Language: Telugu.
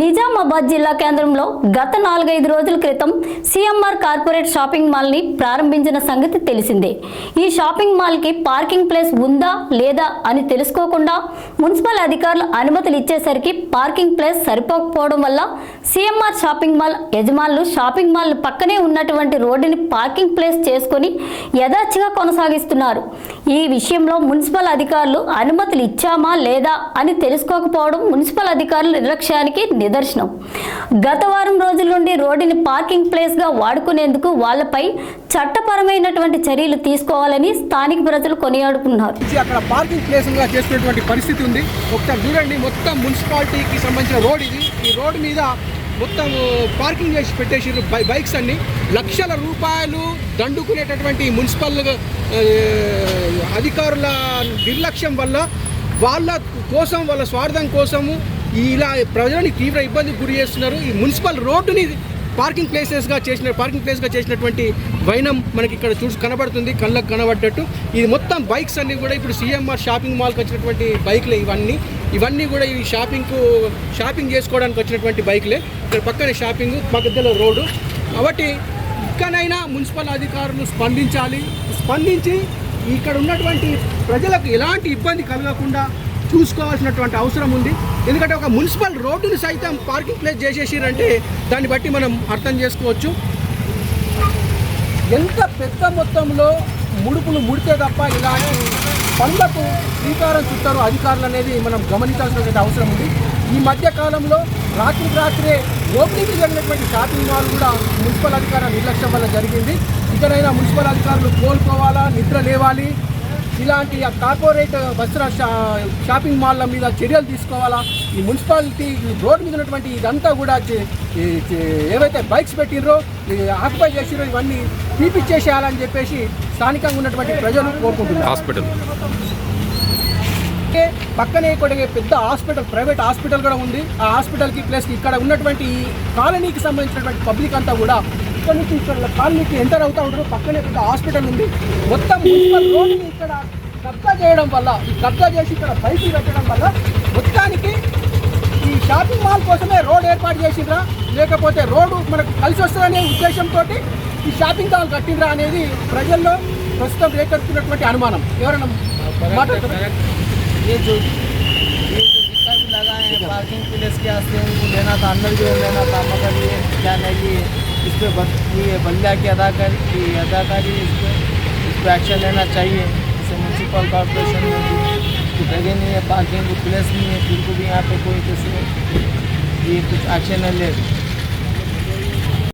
నిజామాబాద్ జిల్లా కేంద్రంలో గత నాలుగైదు రోజుల క్రితం సిఎంఆర్ కార్పొరేట్ షాపింగ్ మాల్ని ప్రారంభించిన సంగతి తెలిసిందే. ఈ షాపింగ్ మాల్కి పార్కింగ్ ప్లేస్ ఉందా లేదా అని తెలుసుకోకుండా మున్సిపల్ అధికారులు అనుమతులు ఇచ్చేసరికి పార్కింగ్ ప్లేస్ సరిపోకపోవడం వల్ల సిఎంఆర్ షాపింగ్ మాల్ యజమానులు షాపింగ్ మాల్ పక్కనే ఉన్నటువంటి రోడ్డుని పార్కింగ్ ప్లేస్ చేసుకొని యథాచిగా కొనసాగిస్తున్నారు. ఈ విషయంలో మున్సిపల్ అధికారులు అనుమతులు ఇచ్చామా లేదా అని తెలుసుకోకపోవడం మున్సిపల్ అధికారుల నిర్లక్ష్యానికి నిదర్శనం. గత వారం రోజుల నుండి రోడ్డుని పార్కింగ్ ప్లేస్గా వాడుకునేందుకు వాళ్ళపై చట్టపరమైనటువంటి చర్యలు తీసుకోవాలని స్థానిక ప్రజలు కొనియాడుకున్నారు. అక్కడ పార్కింగ్ ప్లేస్గా పరిస్థితి ఉంది. ఒకసారి చూడండి మొత్తం మున్సిపాలిటీకి సంబంధించిన రోడ్ ఇది. ఈ రోడ్ మీద మొత్తం పార్కింగ్ చేసి బై బైక్స్ అన్ని. లక్షల రూపాయలు దండుకునేటటువంటి మున్సిపల్ అధికారుల నిర్లక్ష్యం వల్ల వాళ్ళ కోసం వాళ్ళ స్వార్థం కోసము ఇలా ప్రజలని తీవ్ర ఇబ్బందికి గురి చేస్తున్నారు. ఈ మున్సిపల్ రోడ్డుని పార్కింగ్ ప్లేసెస్గా చేసిన పార్కింగ్ ప్లేస్గా చేసినటువంటి వైనం మనకి ఇక్కడ చూసి కనబడుతుంది కళ్ళకు కనబడ్డట్టు. ఇది మొత్తం బైక్స్ అన్నీ కూడా ఇప్పుడు సిఎంఆర్ షాపింగ్ మాల్కి వచ్చినటువంటి బైక్లు ఇవన్నీ. ఇవన్నీ కూడా ఈ షాపింగ్కు షాపింగ్ చేసుకోవడానికి వచ్చినటువంటి బైక్లే. ఇక్కడ పక్కనే షాపింగ్ మధ్యలో రోడ్డు. కాబట్టి ఇక్కడైనా మున్సిపల్ అధికారులు స్పందించాలి. స్పందించి ఇక్కడ ఉన్నటువంటి ప్రజలకు ఎలాంటి ఇబ్బంది కలగకుండా చూసుకోవాల్సినటువంటి అవసరం ఉంది. ఎందుకంటే ఒక మున్సిపల్ రోడ్డుని సైతం పార్కింగ్ ప్లేస్ చేసేసారంటే దాన్ని బట్టి మనం అర్థం చేసుకోవచ్చు. ఎంత పెద్ద మొత్తంలో ముడుపులు ముడితే తప్ప ఇలాంటి పనులకు శ్రీకారం చుట్టారు అధికారులు అనేది మనం గమనించాల్సినటువంటి అవసరం ఉంది. ఈ మధ్య కాలంలో రాత్రి రాత్రే ఓపెనింగ్ జరిగినటువంటి షాపింగ్ మాల్ కూడా మున్సిపల్ అధికారుల నిర్లక్ష్యం వల్ల జరిగింది. ఇకనైనా మున్సిపల్ అధికారులు కోలుకోవాలా? నిద్ర లేవాలి? ఇలాంటి ఆ కార్పొరేట్ వస్త్ర షా షాపింగ్ మాల్ల మీద చర్యలు తీసుకోవాలా? ఈ మున్సిపాలిటీ రోడ్ రోడ్డు మీద ఉన్నటువంటి ఇదంతా కూడా చే- ఏవైతే బైక్స్ పెట్టినరో ఆక్యుపై చేసిరో ఇవన్నీ తీపిచ్చేసేయాలని చెప్పేసి స్థానికంగా ఉన్నటువంటి ప్రజలు కోరుకుంటున్నారు. హాస్పిటల్. పక్కనే ఇక్కడ పెద్ద హాస్పిటల్ ప్రైవేట్ హాస్పిటల్ కూడా ఉంది. ఆ హాస్పిటల్కి ప్లస్ ఇక్కడ ఉన్నటువంటి ఈ కాలనీకి సంబంధించినటువంటి పబ్లిక్ అంతా కూడా ఇక్కడ నుంచి ఇక్కడ కాలనీకి ఎంటర్ అవుతా ఉంటారు. పక్కనే పెద్ద హాస్పిటల్ ఉంది. మొత్తం మున్సిపల్ రోడ్డుని ఇక్కడ కబ్జా చేయడం వల్ల ఈ కబ్జా చేసి ఇక్కడ బైకులు పెట్టడం వల్ల మొత్తానికి ఈ షాపింగ్ మాల్ కోసమే రోడ్ ఏర్పాటు చేసిండ్రా. లేకపోతే రోడ్డు మనకు కలిసి వస్తుందనే ఉద్దేశంతో ఈ షాపింగ్ మాల్ కట్టిండ్రా అనేది ప్రజల్లో ప్రస్తుతం రేకెత్తున్నటువంటి అనుమానం ఎవరైనా మాట్లాడుతున్నారు ये जो ये जो जितना भी लगाए हैं पार्किंग प्लेस के वास्ते उनको लेना था अंदर जो लेना था मगर ये क्या नहीं ये इस पर बद, ये बंदा की अदाकारी की अदाकारी इस पर इस पर एक्शन लेना चाहिए जैसे म्यूनसिपल कॉरपोरेशन में भी कुछ जगह नहीं है पार्किंग की प्लेस नहीं है फिर को भी यहाँ पे कोई किसी ये कुछ एक्शन न ले